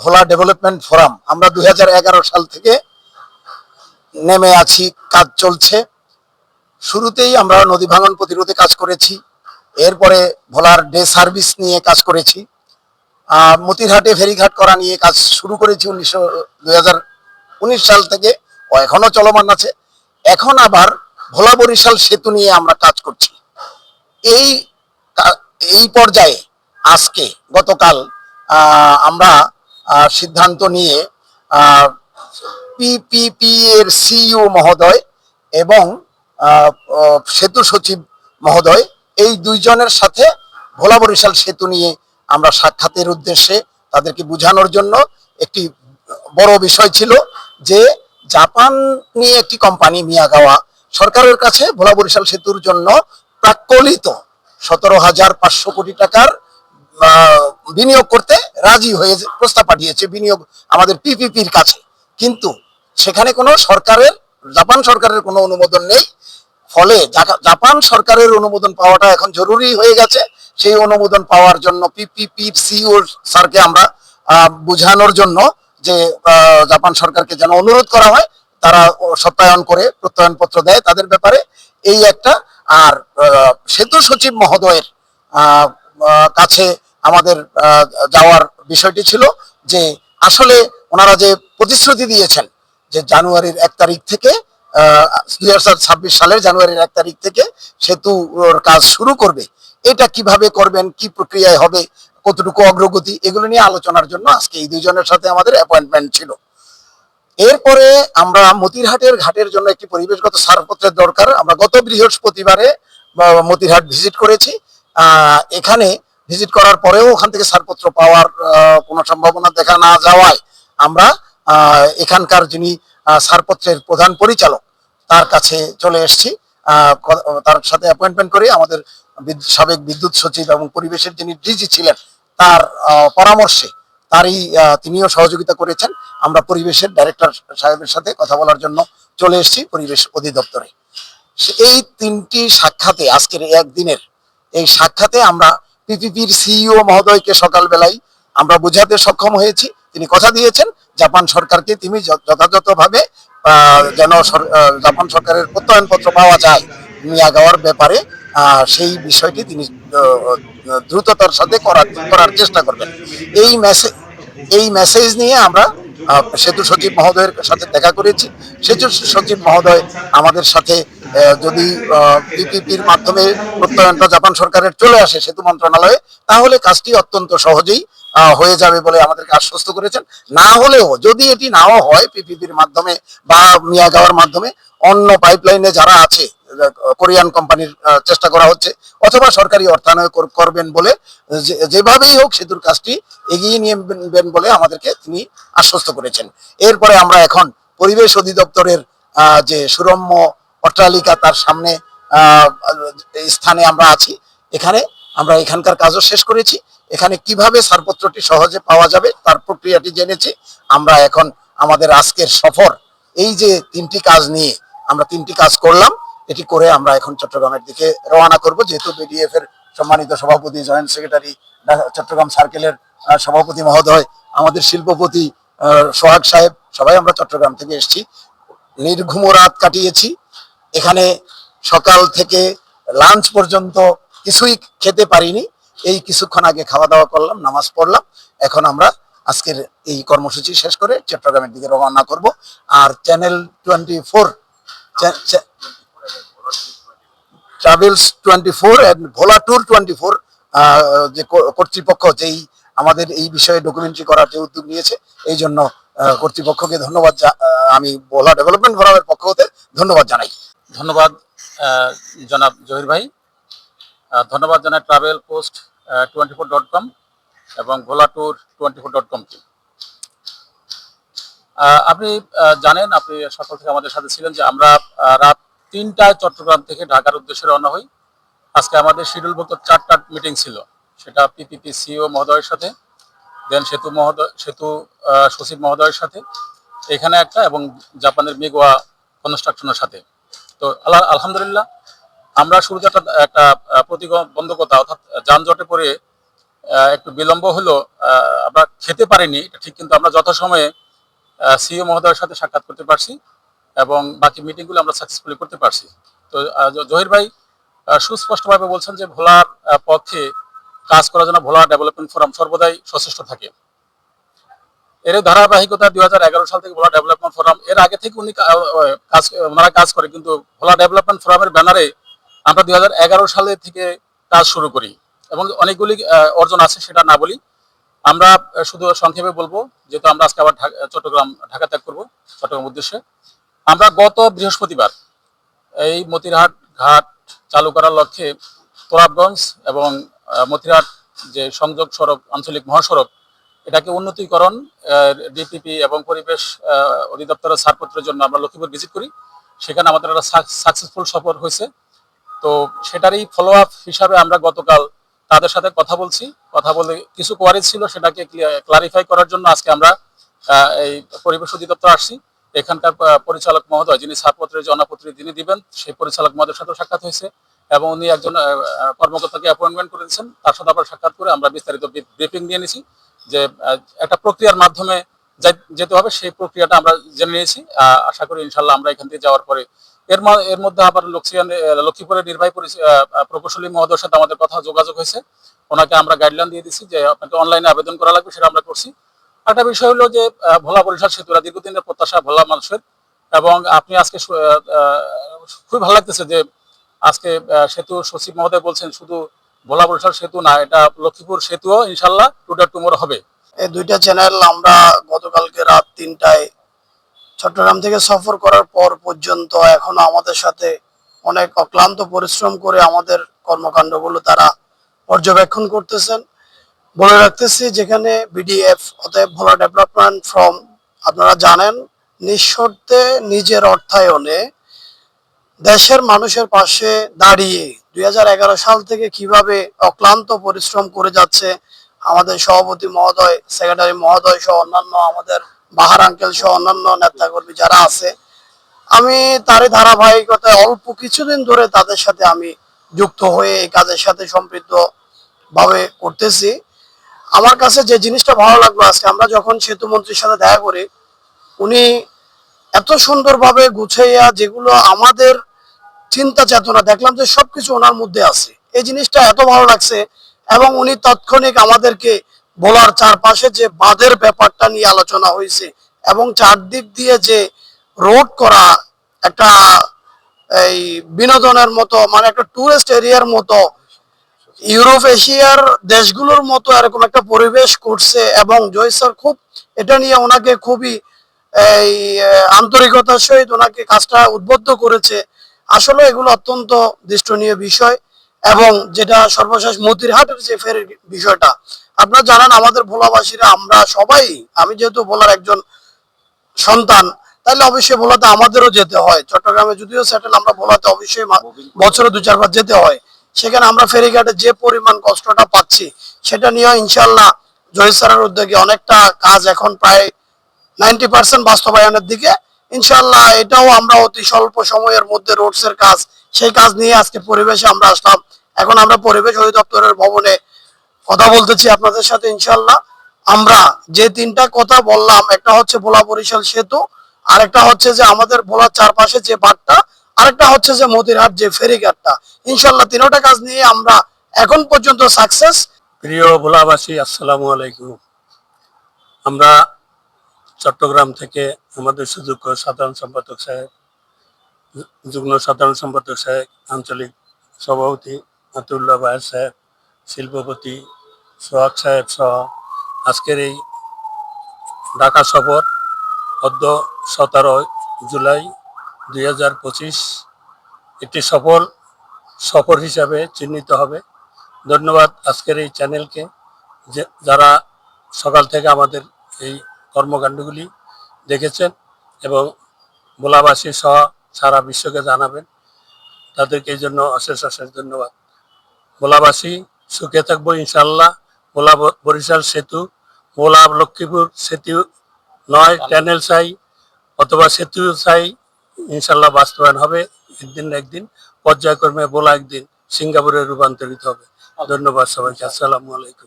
ভোলা development forum. আমরা দু হাজার এগারো সাল থেকে নেমে আছি, কাজ চলছে। শুরুতেই আমরা নদী ভাঙন প্রতিরোধে কাজ করেছি। এরপরে ভোলার ডে সার্ভিস নিয়ে কাজ করেছি। মতিরহাটে ফেরিঘাট করা নিয়ে কাজ শুরু করেছি উনিশশো উনিশ সাল থেকে। ও এখনও চলমান আছে। এখন আবার ভোলা বরিশাল সেতু নিয়ে আমরা কাজ করছি। এই এই পর্যায়ে আজকে গতকাল আমরা সিদ্ধান্ত নিয়ে পিপিপি এর সিইও মহোদয় এবং সেতু সচিব মহোদয় এই দুইজনের সাথে ভোলা বরিশাল সেতু নিয়ে আমরা সাক্ষাতের উদ্দেশ্যে তাদেরকে বোঝানোর জন্য একটি বড় বিষয় ছিল যে জাপান নিয়ে একটি কোম্পানি মিয়াগাওয়া সরকারের কাছে ভোলা বরিশাল সেতুর জন্য প্রাক্কলিত সতেরো হাজার পাঁচশো কোটি টাকার বিনিয়োগ করতে রাজি হয়ে প্রস্তাব পাঠিয়েছে বিনিয়োগ আমাদের পিপিপির কাছে। কিন্তু সেখানে কোনো সরকারের জাপান সরকারের কোনো অনুমোদন নেই। ফলে জাপান সরকারের অনুমোদন পাওয়াটা এখন জরুরি হয়ে গেছে। সেই অনুমোদন পাওয়ার জন্য পিপিপির সিও স্যারকে আমরা বোঝানোর জন্য যে জাপান সরকারকে যেন অনুরোধ করা হয়, তারা সত্যায়ন করে প্রত্যয়নপত্র দেয় তাদের ব্যাপারে। এই একটা আর সেতু সচিব মহোদয়ের কাছে আমাদের যাওয়ার বিষয়টি ছিল যে আসলে ওনারা যে প্রতিশ্রুতি দিয়েছেন যে জানুয়ারির এক তারিখ থেকে দুই ছাব্বিশ সালের জানুয়ারির এক তারিখ থেকে সেতুর কাজ শুরু করবে। এটা কীভাবে করবেন, কি প্রক্রিয়ায় হবে, কতটুকু অগ্রগতি, এগুলো নিয়ে আলোচনার জন্য আজকে এই দুইজনের সাথে আমাদের অ্যাপয়েন্টমেন্ট ছিল। এরপরে আমরা মতিরহাটের ঘাটের জন্য একটি পরিবেশগত সারপত্রের দরকার। আমরা গত বৃহস্পতিবারে মতিরহাট ভিজিট করেছি। এখানে ভিজিট করার পরেও ওখান থেকে ছাড়পত্র পাওয়ার কোনো সম্ভাবনা দেখা না যাওয়ায় আমরা এখানকার যিনি ছাড়পত্রের প্রধান পরিচালক, তার কাছে চলে এসেছি। তার সাথে অ্যাপয়েন্টমেন্ট করে আমাদের সাবেক বিদ্যুৎ সচিব এবং পরিবেশের যিনি ডিজি ছিলেন, তার পরামর্শে তারই তিনিও সহযোগিতা করেছেন। আমরা পরিবেশের ডাইরেক্টর সাহেবের সাথে কথা বলার জন্য চলে এসেছি পরিবেশ অধিদপ্তরে। এই তিনটি সাক্ষাতে, আজকের একদিনের এই সাক্ষাতে আমরা পিপিপির সিইও মহোদয়কে সকালবেলায় আমরা বোঝাতে সক্ষম হয়েছি। তিনি কথা দিয়েছেন, জাপান সরকারকে তিনি যথাযথভাবে যেন জাপান সরকারের প্রত্যয়নপত্র পাওয়া যায় মিয়াগাওয়ার ব্যাপারে সেই বিষয়টি তিনি দ্রুততার সাথে করার করার চেষ্টা করবেন। এই মেসেজ এই মেসেজ নিয়ে আমরা সেতু সচিব মহোদয়ের সাথে দেখা করেছি। সেতু সচিব মহোদয় আমাদের সাথে যদি পিপিপির মাধ্যমে প্রত্যয়নটা জাপান সরকারের চলে আসে সেতু মন্ত্রণালয়ে, তাহলে কাজটি অত্যন্ত সহজেই হয়ে যাবে বলে আমাদেরকে আশ্বস্ত করেছেন। না হলেও, যদি এটি নাও হয় পিপিপির মাধ্যমে বা মিয়াগাওয়ার মাধ্যমে, অন্য পাইপলাইনে যারা আছে কোরিয়ান কোম্পানির চেষ্টা করা হচ্ছে, অথবা সরকারি অর্থায়ন করবেন বলে যেভাবেই হোক সেতুর কাজটি এগিয়ে নিয়ে নেবেন বলে আমাদেরকে তিনি আশ্বস্ত করেছেন। এরপরে আমরা এখন পরিবেশ অধিদপ্তরের যে সুরম্য অট্টালিকা তার সামনে স্থানে আমরা আছি। এখানে আমরা এখানকার কাজও শেষ করেছি। এখানে কীভাবে ছাড়পত্রটি সহজে পাওয়া যাবে তার প্রক্রিয়াটি জেনেছি। আমরা এখন আমাদের আজকের সফর, এই যে তিনটি কাজ নিয়ে আমরা তিনটি কাজ করলাম। এটি করে আমরা এখন চট্টগ্রামের দিকে রওনা করব। যেহেতু বিডিএফ এর সম্মানিত সভাপতি জয়েন্ট সেক্রেটারি চট্টগ্রাম সার্কেলের সভাপতি মহোদয়, আমাদের শিল্পপতি সোহাগ সাহেব, সবাই আমরা চট্টগ্রাম থেকে এসেছি। নির্ঘুম রাত কাটিয়েছি। এখানে সকাল থেকে লাঞ্চ পর্যন্ত কিছুই খেতে পারিনি। এই কিছুক্ষণ আগে খাওয়া দাওয়া করলাম, নামাজ পড়লাম। এখন আমরা আজকের এই কর্মসূচি শেষ করে চট্টগ্রামের দিকে রওনা করব। আর channel twenty four travels twenty four Bhola tour twenty four যে কর্তৃপক্ষ যেই আমাদের এই বিষয়ে ডকুমেন্টারি করার যে উদ্যোগ নিয়েছে, এই জন্য কর্তৃপক্ষকে ধন্যবাদ আমি ভোলা ডেভেলপমেন্ট ফোরামের পক্ষ হতে ধন্যবাদ জানাই। ধন্যবাদ জনাব জহির ভাই। ধন্যবাদ জানাই travel post twenty four dot com এবং Bhola tour twenty four dot কমকে আপনি জানেন, আপনি সকাল থেকে আমাদের সাথে ছিলেন যে আমরা রাত তিনটায় চট্টগ্রাম থেকে ঢাকার উদ্দেশ্যে রওনা হই। আজকে আমাদের শিডিউলভুক্ত চারটা মিটিং ছিল। সেটা পিপিপি সিও মহোদয়ের সাথে দেন সেতু মহোদয়, সেতু সচিব মহোদয়ের সাথে, এখানে একটা এবং জাপানের মেগোয়া কনস্ট্রাকশনের সাথে। তো আল্লাহ, আলহামদুলিল্লাহ, আমরা শুরুতে একটা একটা প্রতিবন্ধকতা অর্থাৎ যানজটে পড়ে একটু বিলম্ব হলো আমরা খেতে পারিনি ঠিক, কিন্তু আমরা যথাসময়ে সিও মহোদয়ের সাথে সাক্ষাৎ করতে পারছি। এবং বাকি মিটিংগুলো আমরা সাকসেসফুলি করতে পারছি। তো জহির ভাই সুস্পষ্টভাবে বলছেন যে ভোলার পক্ষে কাজ করার জন্য ভোলা ডেভেলপমেন্ট ফোরাম সর্বদাই সচেষ্ট থাকে। এর ধারাবাহিকতা দুই হাজার এগারো সাল থেকে ভোলা ডেভেলপমেন্ট ফোরাম এর আগে থেকে উনি কাজ, ওনারা কাজ করে, কিন্তু ভোলা ডেভেলপমেন্ট ফোরামের ব্যানারে আমরা দুই সালে থেকে কাজ শুরু করি এবং অনেকগুলি অর্জন আছে, সেটা না বলি। আমরা শুধু সংক্ষেপে বলব, যেহেতু আমরা আজকে আবার চট্টগ্রাম, ঢাকা ত্যাগ করব, চট্টগ্রাম উদ্দেশ্যে। আমরা গত বৃহস্পতিবার এই মতিরহাট ঘাট চালু করার লক্ষ্যে তোরাবগঞ্জ এবং মতিরহাট যে সংযোগ সড়ক, আঞ্চলিক মহাসড়ক, এটাকে উন্নতিকরণ ডিপিপি এবং পরিবেশ অধিদপ্তরের ছাড়পত্রের জন্য আমরা লক্ষ্মীপুর ভিজিট করি। সেখানে আমাদের একটা সাকসেসফুল সফর হয়েছে। তো সেটারই ফলো আপ হিসাবে আমরা গতকাল তাদের সাথে কথা বলছি। কথা বলে কিছু কোয়ারি ছিল সেটাকে ক্লারিফাই করার জন্য আজকে আমরা এই পরিবেশ অধিদপ্তর আসছি। এখানকার পরিচালক মহোদয় যিনি ছাড়পত্রের জনাপত্রী তিনি দিবেন। সেই পরিচালক মহোদয়ের সাথে সাক্ষাৎ হয়েছে এবং উনি একজন কর্মকর্তাকে অ্যাপয়েন্টমেন্ট করে দিয়েছেন। তার সাথে আবার সাক্ষাৎ করে আমরা বিস্তারিত ব্রিফিং নিয়ে নিয়েছি যে একটা প্রক্রিয়ার মাধ্যমে যেতে হবে। সেই প্রক্রিয়াটা আমরা জেনে নিয়েছি। আশা করি ইনশাল্লাহ আমরা এখান থেকে যাওয়ার পরে এর এর মধ্যে আবার লক্ষ্মীয়ান লক্ষ্মীপুরের নির্বাহী প্রকৌশলী মহোদয়ের সাথে আমাদের কথা যোগাযোগ হয়েছে। ওনাকে আমরা গাইডলাইন দিয়ে দিচ্ছি যে, আপনাকে অনলাইনে আবেদন করা লাগবে, সেটা আমরা করছি। একটা বিষয় হলো যে ভোলা বরিশাল সেতুরা দীর্ঘদিনের প্রত্যাশা ভোলা মানুষের এবং আপনি আজকে খুবই ভালো লাগতেছে যে আজকে সেতু সচিব মহোদয় বলছেন শুধু ভোলা বরিশাল সেতু না, এটা লক্ষ্মীপুর সেতুও ইনশাল্লাহ টুডে টুমোর হবে। এই দুইটা চ্যানেল আমরা গতকালকে রাত তিনটায় চট্টগ্রাম থেকে সফর করার পর পর্যন্ত এখনও আমাদের সাথে অনেক অক্লান্ত পরিশ্রম করে আমাদের কর্মকাণ্ডগুলো তারা পর্যবেক্ষণ করতেছেন। বলে রাখতেছি যেখানে বিডিএফ অতএব ভোলা ডেভেলপমেন্ট ফ্রম আপনারা জানেন, নিঃশর্তে নিজের অর্থায়নে দেশের মানুষের পাশে দাঁড়িয়ে দু হাজার এগারো সাল থেকে কীভাবে অক্লান্ত পরিশ্রম করে যাচ্ছে আমাদের সভাপতি মহোদয় সেক্রেটারি মহোদয় সহ অন্যান্য আমাদের বাহার আঙ্কেল সহ অন্যান্য নেতাকর্মী যারা আছে, আমি তারই ধারাবাহিকতায় অল্প কিছুদিন ধরে তাদের সাথে আমি যুক্ত হয়ে এই কাজের সাথে সম্পৃক্ত ভাবে করতেছি। আমার কাছে যে জিনিসটা ভালো লাগল আজকে, আমরা যখন সেতু মন্ত্রীর সাথে দেখা করি, উনি এত সুন্দরভাবে গুছাইয়া যেগুলো আমাদের চিন্তা চেতনা, দেখলাম যে সবকিছু ওনার মধ্যে আছে। এই জিনিসটা এত ভালো লাগছে এবং উনি তাৎক্ষণিক আমাদেরকে বলার চারপাশে যে বাঁধের ব্যাপারটা নিয়ে আলোচনা হয়েছে এবং চারদিক দিয়ে যে রোড করা, একটা এই বিনোদনের মতো মানে একটা টুরিস্ট এরিয়ার মতো ইউরোপ এশিয়ার দেশগুলোর মতো এরকম একটা পরিবেশ করছে এবং জয় স্যার খুব এটা নিয়ে ওনাকে খুবই এই আন্তরিকতার সহিত ওনাকে কাজটা উদ্বুদ্ধ করেছে। আসলে এগুলো অত্যন্ত দৃষ্টনীয় বিষয় এবং যেটা সর্বশেষ মতিরহাটের যে ফের বিষয়টা। আপনারা জানেন আমাদের ভোলাবাসীরা আমরা সবাই আমি যেহেতু ভোলার একজন সন্তান তাহলে অবশ্যই ভোলাতে আমাদেরও যেতে হয়। চট্টগ্রামে যদিও সেটেল আমরা ভোলাতে অবশ্যই বছরে দু চারবার যেতে হয়। সেখানে আমরা ফেরিঘাটে যে পরিমাণ কষ্টটা পাচ্ছি, সেটা নিয়ে ইনশাল্লাহ জহির স্যারের উদ্যোগে অনেকটা কাজ এখন প্রায় নাইনটি পার্সেন্ট বাস্তবায়নের দিকে। ইনশাল্লাহ এটাও আমরা অতি স্বল্প সময়ের মধ্যে রোডস এর কাজ, সেই কাজ নিয়ে আজকে পরিবেশে আমরা আসলাম। এখন আমরা পরিবেশ অধিদপ্তরের ভবনে কথা বলতেছি আপনাদের সাথে ইনশাল্লাহ আমরা যে তিনটা কথা বললাম, একটা হচ্ছে ভোলা বরিশাল সেতু আর একটা হচ্ছে যে আমাদের ভোলার চারপাশে যে বাটটা আরেকটা হচ্ছে যে মতিরহাট যে ফেরিঘাটটা। ইনশাল্লাহ তিনোটা কাজ নিয়ে আমরা এখন পর্যন্ত সাকসেস প্রিয় ভোলাবাসী, আসসালামু আলাইকুম। আমরা চট্টগ্রাম থেকে আমাদের সুযোগ্য সাধারণ সম্পাদক সাহেব, যুগ্ম সাধারণ সম্পাদক সাহেব, আঞ্চলিক সভাপতি আতুল্লাহ বায়ার সাহেব, শিল্পপতি সোহাগ সাহেব সহ আজকের এই ঢাকা সফর অদ্য সতেরো জুলাই দুই হাজার পঁচিশ একটি সফল সফর হিসাবে চিহ্নিত হবে। ধন্যবাদ আজকের এই চ্যানেলকে, যে যারা সকাল থেকে আমাদের এই কর্মকাণ্ডগুলি দেখেছেন এবং ভোলাবাসী সহ সারা বিশ্বকে জানাবেন, তাদেরকে এই জন্য অশেষ অশেষ ধন্যবাদ। ভোলাবাসী, সুখে থাকব ইনশাল্লাহ ভোলা ব- বরিশাল সেতু, ভোলা লক্ষ্মীপুর সেতু নয়, ট্যানেল চাই অথবা সেতু চাই ইনশাল্লাহ বাস্তবায়ন হবে একদিন না একদিন, পর্যায়ক্রমে বলা একদিন, সিঙ্গাপুরে রূপান্তরিত হবে। ধন্যবাদ সবাইকে, আসসালামু আলাইকুম।